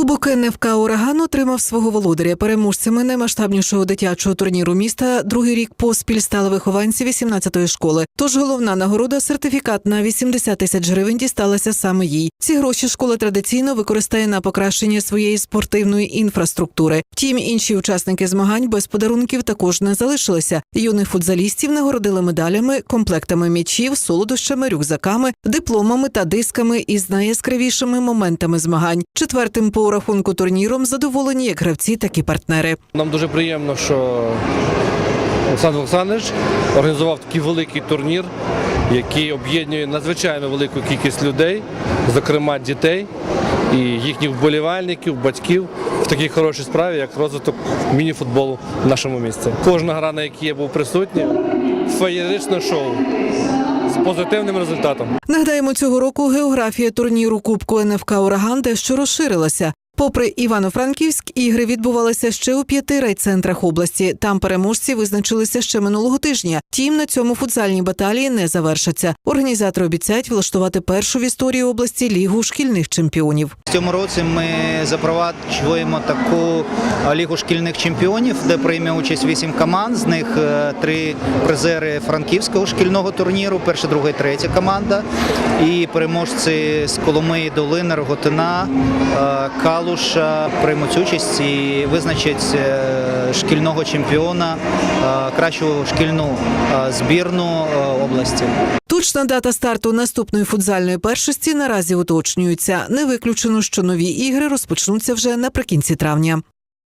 Кубок НФК Ураган отримав свого володаря. Переможцями наймасштабнішого дитячого турніру міста другий рік поспіль стали вихованці 18-ї школи. Тож головна нагорода сертифікат на 80 тисяч гривень дісталася саме їй. Ці гроші школа традиційно використає на покращення своєї спортивної інфраструктури. Втім, інші учасники змагань без подарунків також не залишилися. Юних футзалістів нагородили медалями, комплектами м'ячів, солодощами, рюкзаками, дипломами та дисками із найяскравішими моментами змагань. Четвертим по рахунку турніром задоволені як гравці, так і партнери. Нам дуже приємно, що Олександр Олександрович організував такий великий турнір, який об'єднує надзвичайно велику кількість людей, зокрема дітей і їхніх вболівальників, батьків такій хорошій справі, як розвиток міні-футболу в нашому місті. Кожна гра, на якій я був присутній, феєричне шоу з позитивним результатом. Нагадаємо, цього року географія турніру Кубку НФК Ураган дещо розширилася. Попри Івано-Франківськ, ігри відбувалися ще у п'яти райцентрах області. Там переможці визначилися ще минулого тижня. Тім на цьому футзальні баталії не завершаться. Організатори обіцяють влаштувати першу в історії області лігу шкільних чемпіонів. В цьому році ми запроваджуємо таку лігу шкільних чемпіонів, де прийме участь вісім команд. З них е, три призери франківського шкільного турніру, перша, друга і третя команда. І переможці з Коломиї, Долини, Роготина, е, Калуша приймуть участь і визначать е, шкільного чемпіона, е, кращу шкільну е, збірну е, області. Точна дата старту наступної футзальної першості наразі уточнюється. Не виключено, що нові ігри розпочнуться вже наприкінці травня.